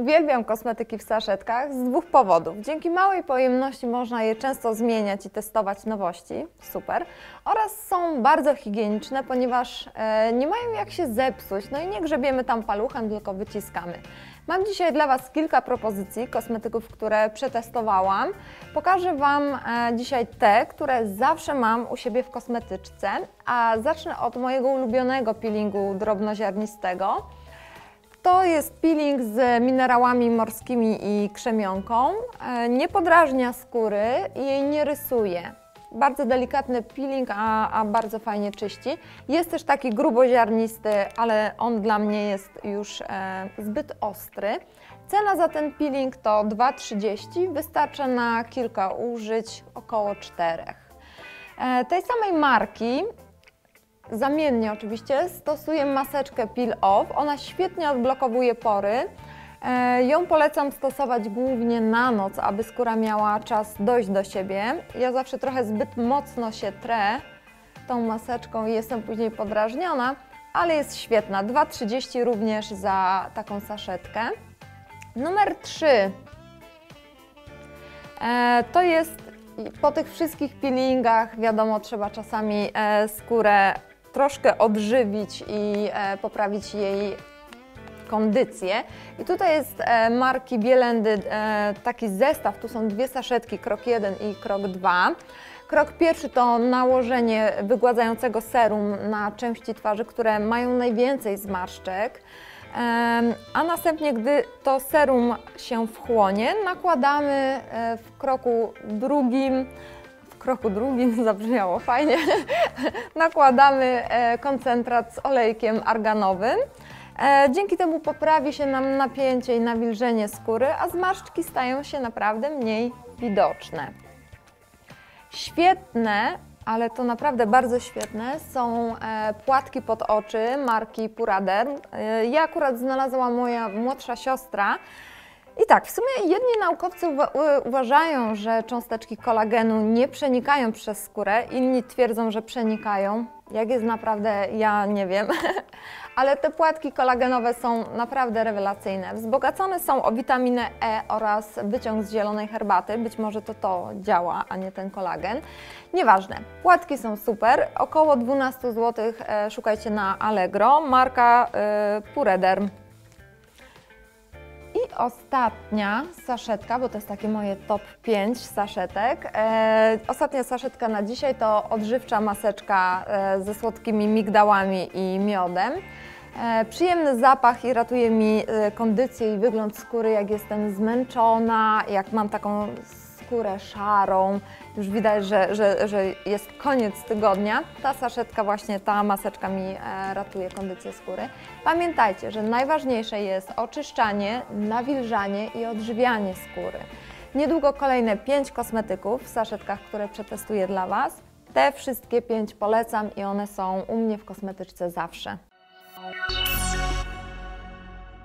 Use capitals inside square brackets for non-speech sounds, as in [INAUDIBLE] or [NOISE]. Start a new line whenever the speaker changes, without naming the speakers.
Uwielbiam kosmetyki w saszetkach z dwóch powodów. Dzięki małej pojemności można je często zmieniać i testować nowości, super. Oraz są bardzo higieniczne, ponieważ e, nie mają jak się zepsuć, no i nie grzebiemy tam paluchem, tylko wyciskamy. Mam dzisiaj dla Was kilka propozycji kosmetyków, które przetestowałam. Pokażę Wam e, dzisiaj te, które zawsze mam u siebie w kosmetyczce, a zacznę od mojego ulubionego peelingu drobnoziarnistego. To jest peeling z minerałami morskimi i krzemionką. E, nie podrażnia skóry i jej nie rysuje. Bardzo delikatny peeling, a, a bardzo fajnie czyści. Jest też taki gruboziarnisty, ale on dla mnie jest już e, zbyt ostry. Cena za ten peeling to 2,30. Wystarcza na kilka użyć, około 4. E, tej samej marki Zamiennie oczywiście stosuję maseczkę Peel Off. Ona świetnie odblokowuje pory. E, ją polecam stosować głównie na noc, aby skóra miała czas dojść do siebie. Ja zawsze trochę zbyt mocno się trę tą maseczką i jestem później podrażniona, ale jest świetna. 2,30 również za taką saszetkę. Numer 3 e, to jest po tych wszystkich peelingach, wiadomo, trzeba czasami e, skórę troszkę odżywić i e, poprawić jej kondycję. I tutaj jest e, marki Bielendy e, taki zestaw, tu są dwie saszetki, krok 1 i krok 2. Krok pierwszy to nałożenie wygładzającego serum na części twarzy, które mają najwięcej zmarszczek. A następnie, gdy to serum się wchłonie, nakładamy w kroku drugim kroku drugim [LAUGHS] zabrzmiało fajnie, nakładamy e, koncentrat z olejkiem arganowym. E, dzięki temu poprawi się nam napięcie i nawilżenie skóry, a zmarszczki stają się naprawdę mniej widoczne. Świetne, ale to naprawdę bardzo świetne, są e, płatki pod oczy marki Puraderm. Ja akurat znalazła moja młodsza siostra, i tak, w sumie jedni naukowcy uważają, że cząsteczki kolagenu nie przenikają przez skórę, inni twierdzą, że przenikają. Jak jest naprawdę, ja nie wiem. [LAUGHS] Ale te płatki kolagenowe są naprawdę rewelacyjne. Wzbogacone są o witaminę E oraz wyciąg z zielonej herbaty. Być może to to działa, a nie ten kolagen. Nieważne. Płatki są super. Około 12 zł e, szukajcie na Allegro. Marka e, Purederm ostatnia saszetka, bo to jest takie moje top 5 saszetek. E, ostatnia saszetka na dzisiaj to odżywcza maseczka e, ze słodkimi migdałami i miodem. E, przyjemny zapach i ratuje mi e, kondycję i wygląd skóry, jak jestem zmęczona, jak mam taką skórę szarą, już widać, że, że, że jest koniec tygodnia. Ta saszetka, właśnie ta maseczka mi e, ratuje kondycję skóry. Pamiętajcie, że najważniejsze jest oczyszczanie, nawilżanie i odżywianie skóry. Niedługo kolejne 5 kosmetyków w saszetkach, które przetestuję dla Was. Te wszystkie 5 polecam i one są u mnie w kosmetyczce zawsze.